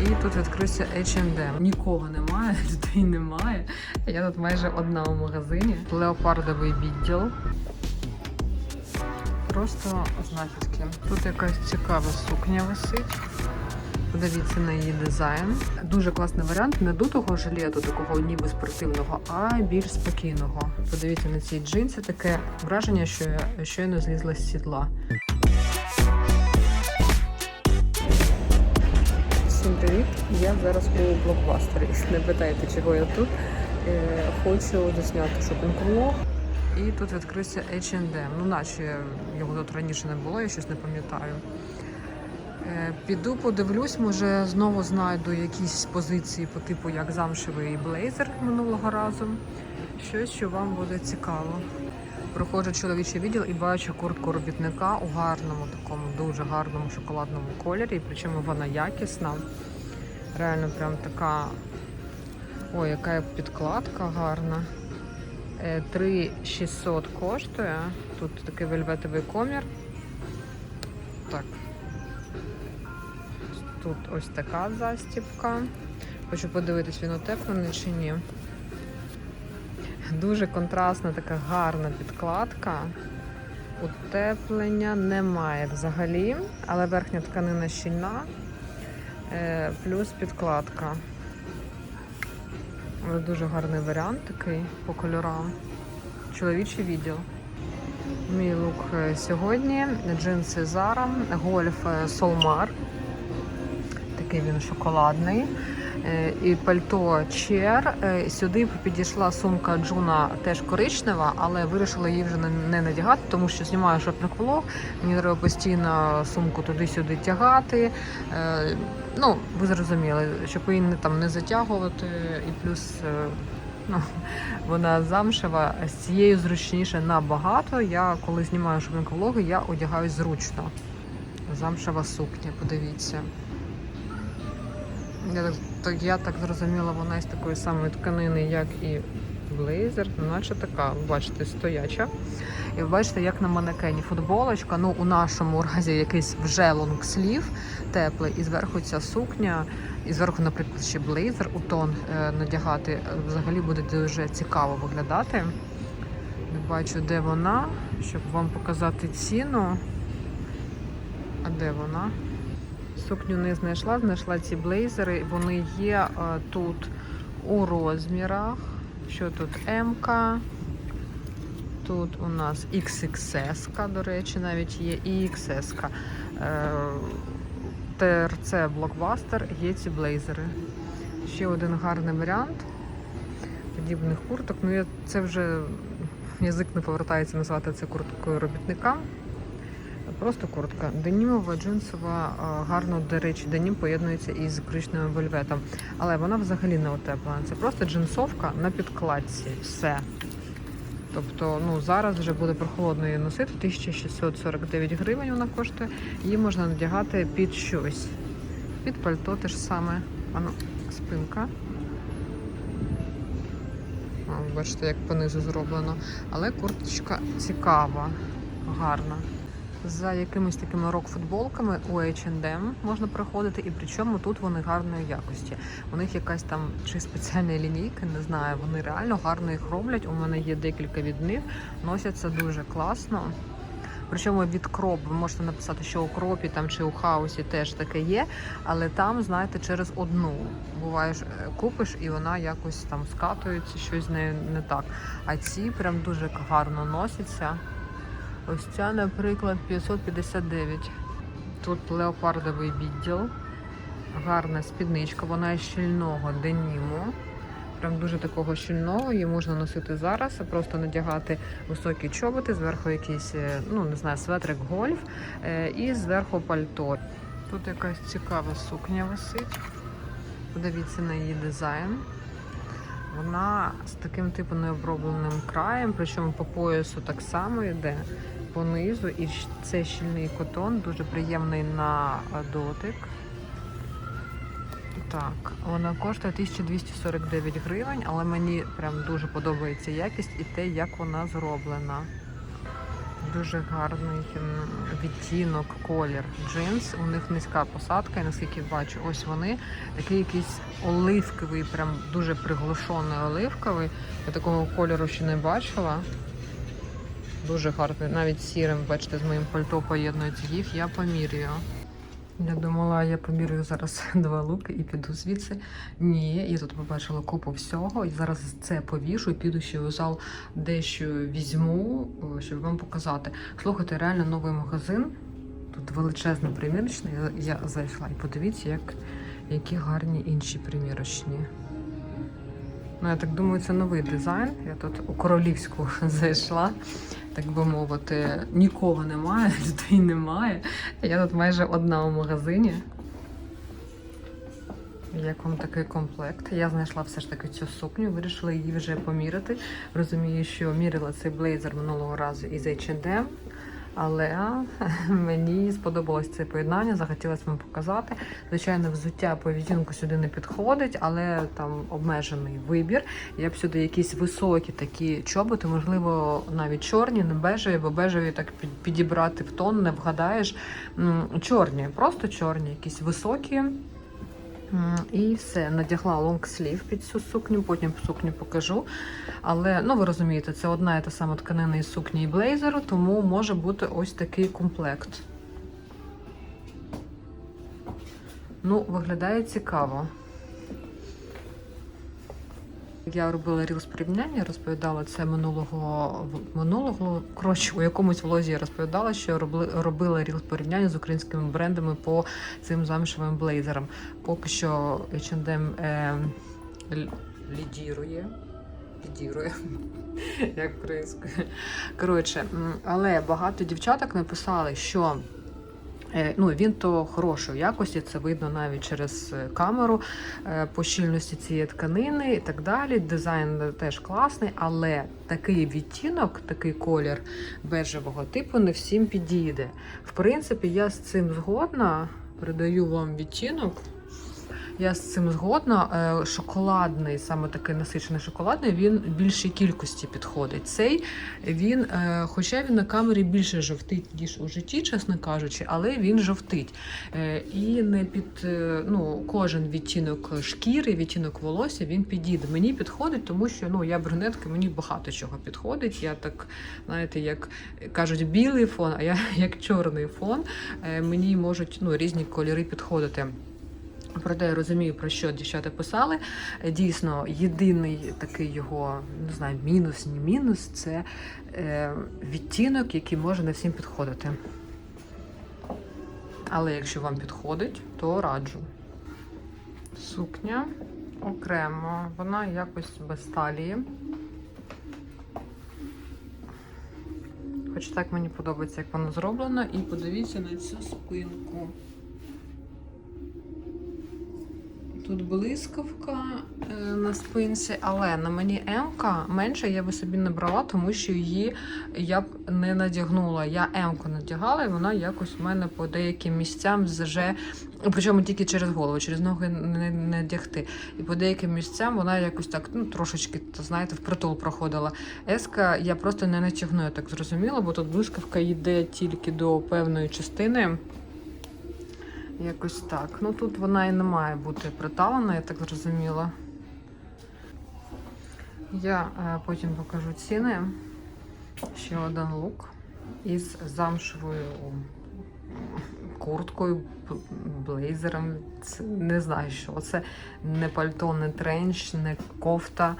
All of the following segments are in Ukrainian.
І тут відкрився H&M. Нікого немає, людей немає. Я тут майже одна у магазині. Леопардовий відділ. Просто знахідки. Тут якась цікава сукня висить. Подивіться на її дизайн. Дуже класний варіант не дутого жилету, такого ніби спортивного, а більш спокійного. Подивіться на ці джинси, таке враження, що я щойно злізла з сідла. Всім привіт! Я зараз у блокбастері. Не питайте, чого я тут. Е, Хочу засняти шопінг-влог. І тут відкрився H&M. Ну, наче його тут раніше не було, я щось не пам'ятаю. Е, Піду подивлюсь, може знову знайду якісь позиції по типу як замшевий блейзер минулого разу. Щось, що вам буде цікаво. Проходжу чоловічий відділ і бачу куртку робітника у гарному, такому дуже гарному шоколадному кольорі. Причому вона якісна. Реально прям така. Ой, яка підкладка гарна. Е, 3600 коштує. Тут такий вельветовий комір. Так. Тут ось така застібка. Хочу подивитись, він утеплений чи ні. Дуже контрастна, така гарна підкладка. Утеплення немає взагалі, але верхня тканина щільна, е, плюс підкладка. Дуже гарний варіант такий по кольорам. Чоловічий відділ. Мій лук е, сьогодні. Джинси Zara, гольф е, Solmar. Такий він шоколадний. Е, І пальто Чер. Е, Сюди підійшла сумка Джуна теж коричнева, але вирішила її вже не- надягати, тому що знімаю шопінг-влог. Мені треба постійно сумку туди-сюди тягати. Е, Ну, ви зрозуміли, щоб її не там не затягувати, і плюс. Ну, вона замшева, з цією зручніше набагато. Я коли знімаю шопінг-влоги, я одягаюсь зручно. Замшева сукня, подивіться. Я так, так, я так зрозуміла, вона із такої самої тканини, як і блейзер, ну, наче така, бачите, стояча. І ви бачите, як на манекені футболочка. Ну, у нашому разі якийсь вже лонгслів теплий, і зверху ця сукня, і зверху, наприклад, ще блейзер у тон е, надягати. е, Взагалі буде дуже цікаво виглядати. Не бачу, де вона, щоб вам показати ціну. А де вона? Сукню не знайшла, знайшла ці блейзери. Вони є е, тут у розмірах. Що тут МК? Тут у нас XXS, до речі, навіть є і XS. Е, ТРЦ Blockbuster є ці блейзери. Ще один гарний варіант подібних курток. Ну, я, це вже язик не повертається назвати це курткою робітника. Просто куртка. Денімова, джинсова, гарно, до речі, денім поєднується із коричневим вельветом. Але вона взагалі не утеплена. Це просто джинсовка на підкладці. Все. Тобто, ну зараз вже буде прохолодно її носити. 1649 гривень вона коштує. Її можна надягати під щось. Під пальто те ж саме. Ану, спинка. Бачите, як понизу зроблено. Але курточка цікава, гарна. За якимись такими рок-футболками у H&M можна проходити, і причому тут вони гарної якості. У них якась там чи спеціальна лінійка, не знаю. Вони реально гарно їх роблять. У мене є декілька від них. Носяться дуже класно. Причому від кроп ви можете написати, що у кропі там чи у хаусі теж таке є, але там, знаєте, через одну буваєш, е, купиш і вона якось там скатується, щось з нею не так. А ці прям дуже гарно носяться. Ось ця, наприклад, 559. Тут леопардовий відділ. Гарна спідничка, вона із щільного деніму. Прям дуже такого щільного, її можна носити зараз, просто надягати високі чоботи, зверху якийсь, е, ну не знаю, светрик гольф е, і зверху пальто. Тут якась цікава сукня висить. Подивіться на її дизайн. Вона з таким типу необробленим краєм, причому по поясу так само йде понизу. І це щільний котон, дуже приємний на е, дотик. Так, вона коштує 1249 гривень, але мені прям дуже подобається якість і те, як вона зроблена. дуже гарний відтінок, колір джинс. У них низька посадка, і наскільки бачу, ось вони такий якийсь оливковий, прям дуже приглушений оливковий. Я такого кольору ще не бачила. Дуже гарний, навіть сірим, бачите, з моїм пальто поєднується їх, я помірюю. Я думала, я помірюю зараз два луки і піду звідси. Ні, я тут побачила купу всього. І зараз це повішу піду ще у зал дещо візьму, щоб вам показати. Слухайте, реально новий магазин. Тут величезний примірочний. Я, я зайшла і подивіться, як, які гарні інші примірочні. Ну, я так думаю, це новий дизайн. Я тут у королівську зайшла, так би мовити, нікого немає, людей немає. Я тут майже одна у магазині. Як вам такий комплект? Я знайшла все ж таки цю сукню, вирішила її вже поміряти. Розумію, що мірила цей блейзер минулого разу із H&M, але мені сподобалось це поєднання, захотілося вам показати. Звичайно, взуття по відтінку сюди не підходить, але там обмежений вибір. Я б сюди якісь високі такі чоботи, можливо, навіть чорні, не бежеві, бо бежеві так підібрати в тон, не вгадаєш. Чорні, просто чорні, якісь високі. І все, надягла лонгслів під цю сукню, потім сукню покажу. Але ну ви розумієте, це одна і та сама тканина із сукні і блейзеру, тому може бути ось такий комплект. Ну, виглядає цікаво. Я робила ріл з порівняння, розповідала це минулого минулого. Коротше, у якомусь влозі я розповідала, що робила ріл з порівняння з українськими брендами по цим замшевим блейзерам. Поки що H&M е, лідірує. Лідірує, як українською. Коротше, але багато дівчаток написали, що Ну, він то хорошої якості, це видно навіть через е, камеру е, по щільності цієї тканини і так далі. Дизайн теж класний, але такий відтінок, такий колір бежевого типу не всім підійде. В принципі, я з цим згодна. Передаю вам відтінок. Я з цим згодна. Е, Шоколадний, саме такий насичений шоколадний, він більшій кількості підходить. Цей він, е, хоча він на камері більше жовтить, ніж у житті, чесно кажучи, але він жовтить. Е, І не під ну, кожен відтінок шкіри, відтінок волосся він підійде. Мені підходить, тому що ну, я брюнетка, мені багато чого підходить. Я так, знаєте, як кажуть, білий фон, а я як чорний фон. Мені можуть ну, різні кольори підходити. Проте я розумію, про що дівчата писали. Е, Дійсно, єдиний такий його не знаю, мінус, не мінус це е, відтінок, який може не всім підходити. Але якщо вам підходить, то раджу. Сукня окремо, вона якось без талії. Хоч так мені подобається, як воно зроблено. І подивіться на цю спинку. Тут блискавка е, на спинці, але на мені М-ка менше я би собі не брала, тому що її я б не надягнула. Я М-ку надягала, і вона якось в мене по деяким місцям вже, причому тільки через голову, через ноги не, надягти. І по деяким місцям вона якось так ну, трошечки, то, знаєте, впритул проходила. Еска я просто не натягну, я так зрозуміла, бо тут блискавка йде тільки до певної частини. Якось так. Ну тут вона і не має бути приталена, я так зрозуміла. Я е, потім покажу ціни. Ще один лук із замшевою курткою, блейзером. Це, не знаю, що це не пальто, не тренч, не кофта.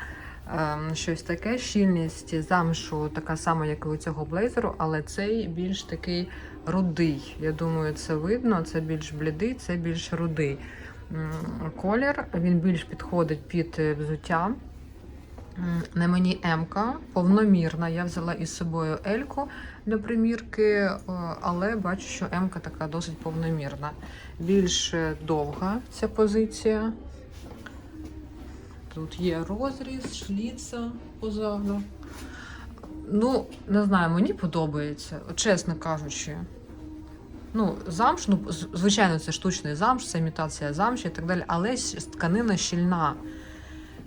Ем, щось таке. Щільність замшу така сама, як і у цього блейзеру, але цей більш такий рудий. Я думаю, це видно. Це більш блідий, це більш рудий. Колір він більш підходить під е, взуття. На мені М-ка повномірна. Я взяла із собою Ельку для примірки, е, але бачу, що М-ка така досить повномірна. Більш е, довга ця позиція. Тут є розріз, шліца позаду. Ну, не знаю, мені подобається, чесно кажучи. Ну, замш, ну, звичайно, це штучний замш, це імітація замші і так далі, але тканина щільна.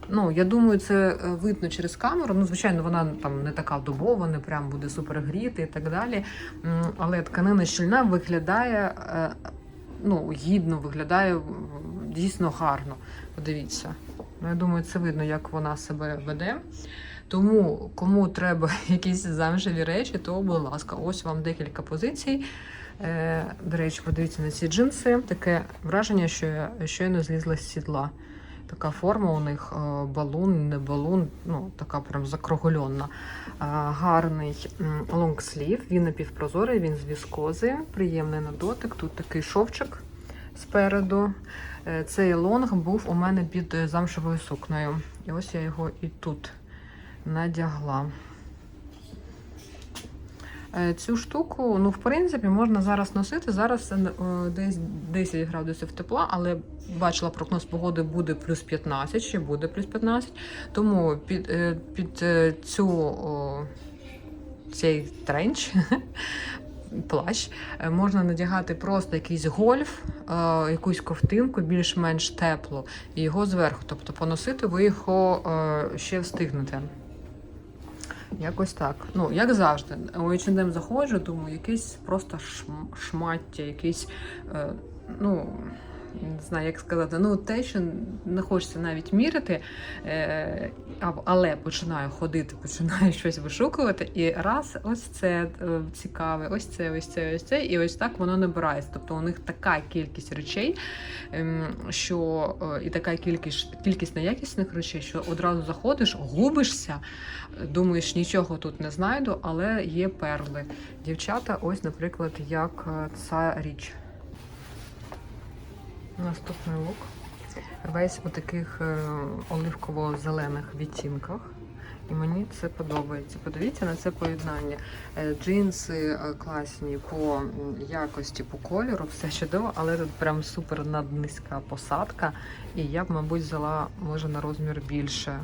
Ну, я думаю, це е, видно через камеру. Ну, звичайно, вона там не така дубова, не прям буде супер гріти і так далі. Але тканина щільна виглядає е, ну, гідно, виглядає дійсно гарно. Подивіться. Ну, я думаю, це видно, як вона себе веде. Тому, кому треба якісь замшеві речі, то, будь ласка, ось вам декілька позицій. Е, до речі, подивіться на ці джинси. Таке враження, що я щойно злізла з сідла. Така форма у них е, балун, не балун, ну така прям закругольонна. Е, Гарний лонгслів, він напівпрозорий, він з віскози, приємний на дотик. Тут такий шовчик спереду. Е, Цей лонг був у мене під е, замшевою сукнею. І ось я його і тут надягла. Е, Цю штуку, ну, в принципі, можна зараз носити. Зараз десь 10 градусів тепла, але бачила прогноз погоди буде плюс 15, ще буде плюс 15. Тому під, під цю цей тренч. Плащ е, можна надягати просто якийсь гольф, е, якусь ковтинку, більш-менш теплу, і його зверху. Тобто поносити ви його е, ще встигнете. Якось так. Ну, як завжди, у H&M заходжу, думаю, якийсь просто шм- шмаття, якийсь, ну, не знаю, як сказати, ну, те, що не хочеться навіть міряти, е, але починаю ходити, починаю щось вишукувати, і раз, ось це е, цікаве, ось це, ось це, ось це, і ось так воно набирається. Тобто у них така кількість речей, ем, що е, і така кількість, кількість неякісних речей, що одразу заходиш, губишся, думаєш, нічого тут не знайду, але є перли. Дівчата, ось, наприклад, як ця річ. Наступний лук. Весь у таких е, оливково-зелених відтінках. І мені це подобається. Подивіться на це поєднання. Е, Джинси е, класні по якості, по кольору, все чудово, але тут прям супер наднизька посадка. І я б, мабуть, взяла може на розмір більше.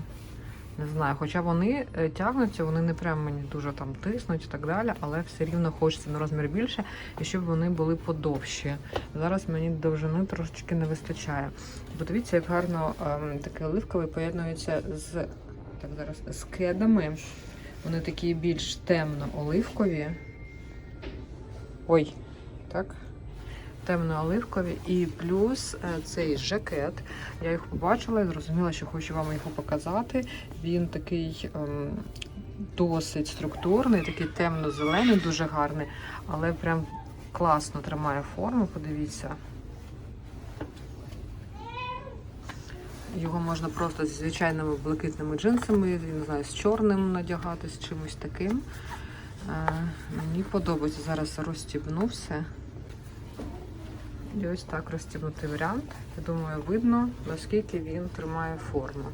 Не знаю, хоча вони е, тягнуться, вони не прям мені дуже там тиснуть і так далі, але все рівно хочеться на розмір більше, і щоб вони були подовші. Зараз мені довжини трошечки не вистачає. Подивіться, як гарно ем, таке оливкове поєднується з так зараз з кедами. Вони такі більш темно-оливкові. Ой, так. Темно-оливкові. І плюс е, цей жакет. Я їх побачила і зрозуміла, що хочу вам його показати. Він такий ем, досить структурний, такий темно-зелений, дуже гарний, але прям класно тримає форму. Подивіться. Його можна просто з звичайними блакитними джинсами, не знаю, з чорним надягати, з чимось таким. Е, Мені подобається. Зараз розстібну все. І ось так розстібнутий варіант. Я думаю, видно, наскільки він тримає форму.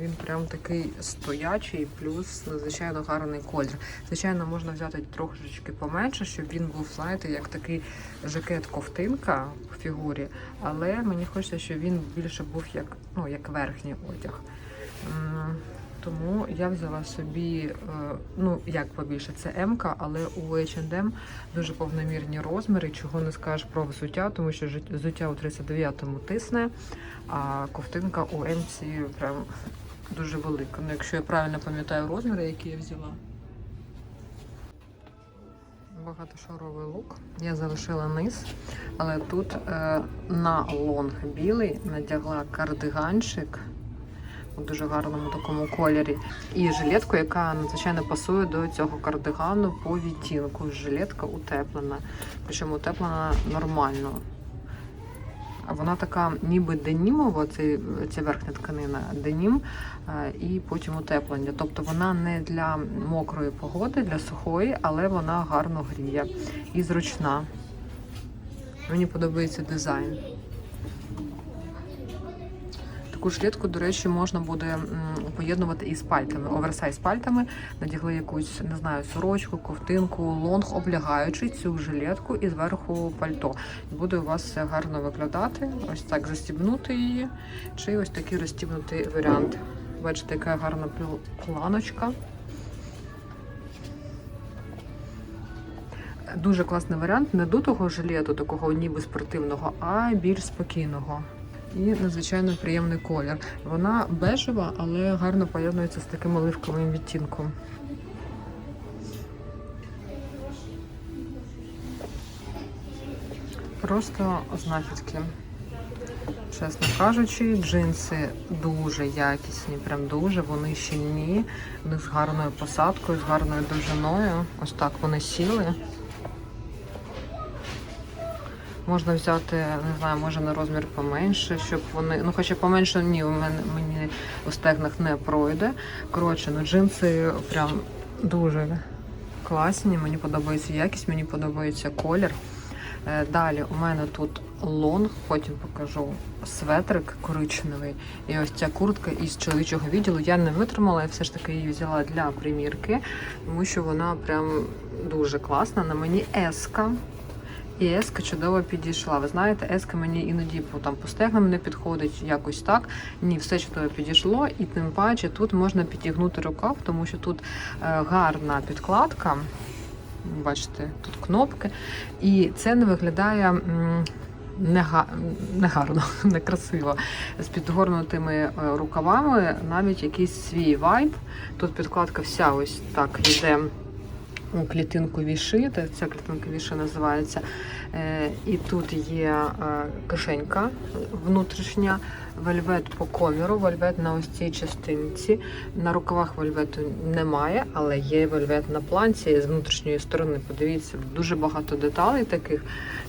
Він прям такий стоячий, плюс надзвичайно гарний колір. Звичайно, можна взяти трошечки поменше, щоб він був, знаєте, як такий жакет-ковтинка в фігурі, але мені хочеться, щоб він більше був як, ну, як верхній одяг. Тому я взяла собі, е, ну як побільше, це М-ка, але у H&M дуже повномірні розміри, чого не скажеш про взуття, тому що взуття у 39-му тисне, а ковтинка у М прям дуже велика. Ну, якщо я правильно пам'ятаю розміри, які я взяла. Багатошаровий лук. Я залишила низ, але тут е, на лонг білий надягла кардиганчик у дуже гарному такому кольорі. І жилетку, яка надзвичайно пасує до цього кардигану по відтінку. Жилетка утеплена. Причому утеплена нормально. Вона така ніби денімова, це, ця верхня тканина, денім, е, і потім утеплення. Тобто вона не для мокрої погоди, для сухої, але вона гарно гріє і зручна. Мені подобається дизайн. Таку жилетку, до речі, можна буде поєднувати із пальтами, оверсайз пальтами. Надягли якусь, не знаю, сорочку, ковтинку, лонг, облягаючи цю жилетку і зверху пальто. Буде у вас все гарно виглядати. Ось так застібнути її, чи ось такий розстібнутий варіант. Бачите, яка гарна планочка. Дуже класний варіант не до того жилету, такого ніби спортивного, а більш спокійного. І надзвичайно приємний колір. Вона бежева, але гарно поєднується з таким оливковим відтінком. Просто знахідки. Чесно кажучи, джинси дуже якісні, прям дуже. Вони щільні, вони з гарною посадкою, з гарною довжиною. Ось так вони сіли. Можна взяти, не знаю, може на розмір поменше, щоб вони. Ну, хоча поменше ні, у мене мені у стегнах не пройде. Коротше, ну джинси прям дуже класні. Мені подобається якість, мені подобається колір. Е, Далі у мене тут лонг, потім покажу светрик коричневий. І ось ця куртка із чоловічого відділу. Я не витримала, я все ж таки її взяла для примірки, тому що вона прям дуже класна. На мені еска. І еска чудово підійшла. Ви знаєте, еска мені іноді по там по стегнам не підходить якось так. Ні, все чудово підійшло, і тим паче тут можна підтягнути рукав, тому що тут е, гарна підкладка. Бачите, тут кнопки. І це не виглядає негарно, некрасиво. З підгорнутими е, рукавами навіть якийсь свій вайб. Тут підкладка вся ось так йде у клітинку віши, ця клітинка віши називається. Е, І тут є е, кишенька внутрішня, вельвет по коміру, вельвет на ось цій частинці. На рукавах вельвету немає, але є вельвет на планці з внутрішньої сторони. Подивіться, дуже багато деталей таких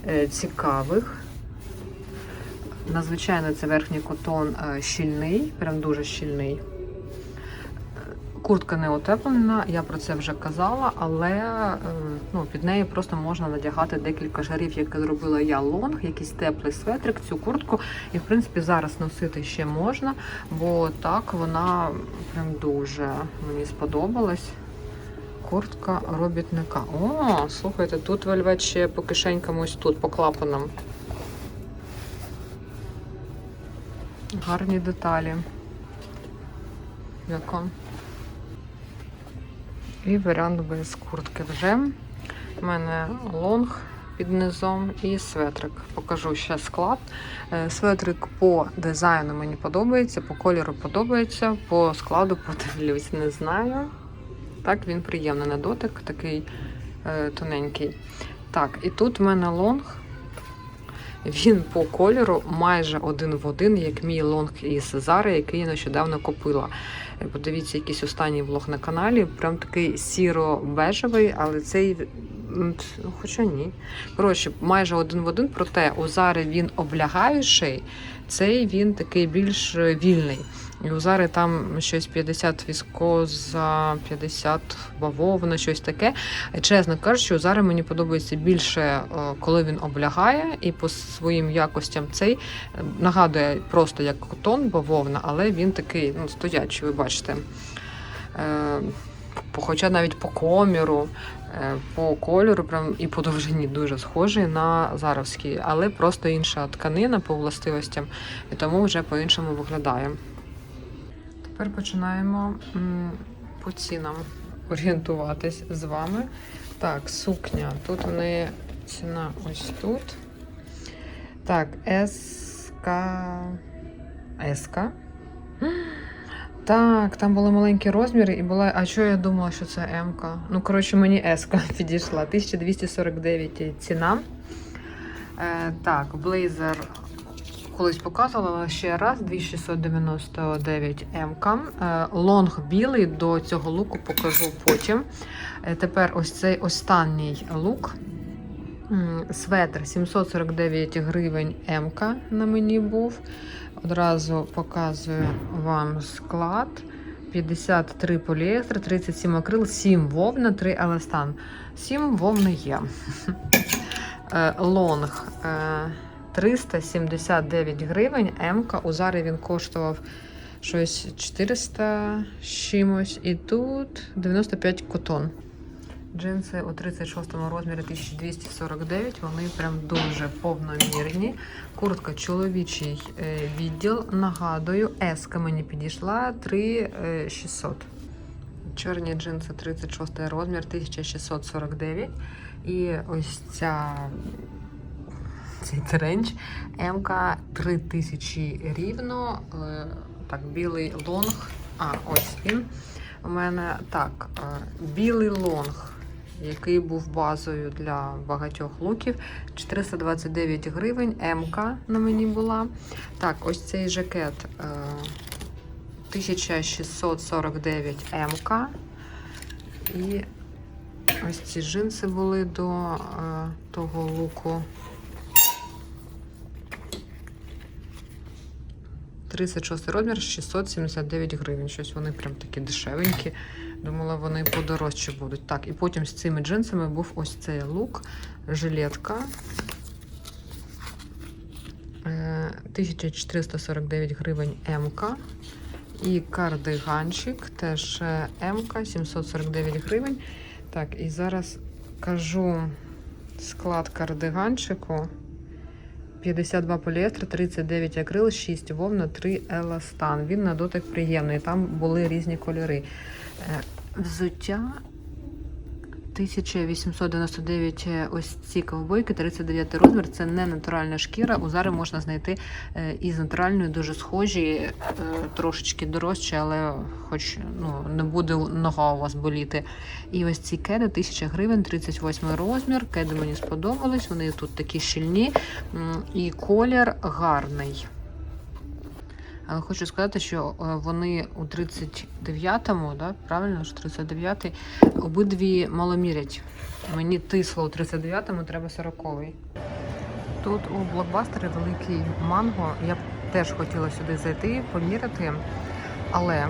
е, цікавих. Надзвичайно це верхній котон е, щільний, прям дуже щільний. Куртка не утеплена, я про це вже казала, але е, ну, під нею просто можна надягати декілька жарів, як зробила я лонг, якийсь теплий светрик, цю куртку. І в принципі зараз носити ще можна, бо так вона прям дуже мені сподобалась. Куртка робітника. О, слухайте, тут вельвет ще по кишенькам ось тут, по клапанам. Гарні деталі. Яка? І варіант без куртки вже. У мене лонг під низом і светрик. Покажу ще склад. Е, Светрик по дизайну мені подобається, по кольору подобається, по складу подивлюсь, не знаю. Так, він приємний на дотик, такий е, тоненький. Так, і тут в мене лонг. Він по кольору майже один в один, як мій лонг із Зари, який я нещодавно купила. Е, Подивіться, якийсь останній влог на каналі. Прям такий сіро-бежевий, але цей. ну, Хоча ні. Коротше, майже один в один, проте у Зари він облягаючий, цей він такий більш е, вільний. І у Зари там щось 50 віскоза, 50 бавовна, щось таке. Чесно кажучи, у мені подобається більше, е, коли він облягає, і по своїм якостям цей е, нагадує просто як котон бавовна, але він такий ну, стоячий, ви бачите. Е, Хоча навіть по коміру, по кольору прям і по довжині дуже схожий на заровський, але просто інша тканина по властивостям, і тому вже по-іншому виглядає. Тепер починаємо по цінам орієнтуватись з вами. Так, сукня. Тут в неї ціна ось тут. Так, СК. СК. Так, там були маленькі розміри і була. А що я думала, що це МК? Ну, коротше, мені С підійшла. 1249 ціна. Е, так, блейзер колись показувала ще раз 2699 МК. Е, лонг білий до цього луку покажу потім. Е, тепер ось цей останній лук. М, Светр 749 гривень МК на мені був. Одразу показую вам склад. 53 поліестер, 37 акрил, 7 вовна, 3 еластан. 7 вовни є. Е, Лонг 379 гривень. М-ка. У Зарі він коштував щось 400 з чимось. І тут 95 котон. Джинси у 36 розмірі 1249, вони прям дуже повномірні. Куртка чоловічий е, відділ. Нагадую, еска мені підійшла 3600. Чорні джинси 36 розмір 1649. І ось ця цей тренч МК 3000 рівно. Е, Так, білий лонг. А, ось він. У мене так, е, білий лонг, який був базою для багатьох луків. 429 гривень. МК на мені була. Так, ось цей жакет. е, 1649 МК. І ось ці джинси були до е, того луку. 36 розмір, 679 гривень. Щось вони прям такі дешевенькі. Думала, вони подорожче будуть. Так, і потім з цими джинсами був ось цей лук, жилетка. Е, 1449 гривень МК. І кардиганчик, теж е, МК, 749 гривень. Так, і зараз кажу склад кардиганчику. 52 поліестер, 39 акрил, 6 вовна, 3 еластан. Він на дотик приємний. Там були різні кольори. Е, Взуття 1899 ось ці ковбойки, 39 розмір. Це не натуральна шкіра. У Зари можна знайти е, із натуральної, дуже схожі, е, трошечки дорожче, але хоч ну, не буде нога у вас боліти. І ось ці кеди 1000 гривень, 38 розмір. Кеди мені сподобались. Вони тут такі щільні. І колір гарний. Але хочу сказати, що е, вони у 39-му, да, правильно, що 39-й, обидві маломірять. Мені тисло у 39-му, треба 40-й. Тут у блокбастері великий манго. Я б теж хотіла сюди зайти, поміряти, але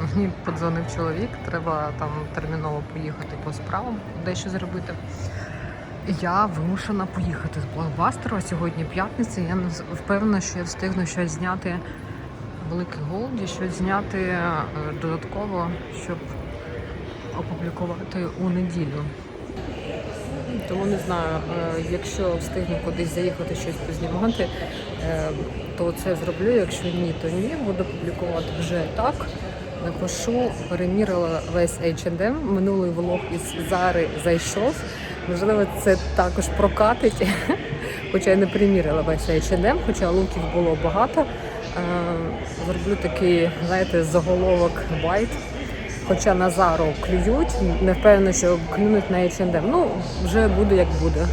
мені подзвонив чоловік, треба там терміново поїхати по справам, дещо зробити. Я вимушена поїхати з блокбастеру. а Сьогодні п'ятниця. Я не впевнена, що я встигну щось зняти великий голді, щось зняти е, додатково, щоб опублікувати у неділю. Тому не знаю, е, якщо встигну кудись заїхати щось познімати, е, то це зроблю. Якщо ні, то ні. Буду публікувати вже так. Напишу, перемірила весь H&M. Минулий влог із Зари зайшов. Можливо, це також прокатить. Хоча я не примірила весь H&M, хоча луків було багато. Е, Зроблю такий, знаєте, заголовок байт. Хоча на Зару клюють, не впевнена, що клюнуть на H&M. Ну, вже буде як буде.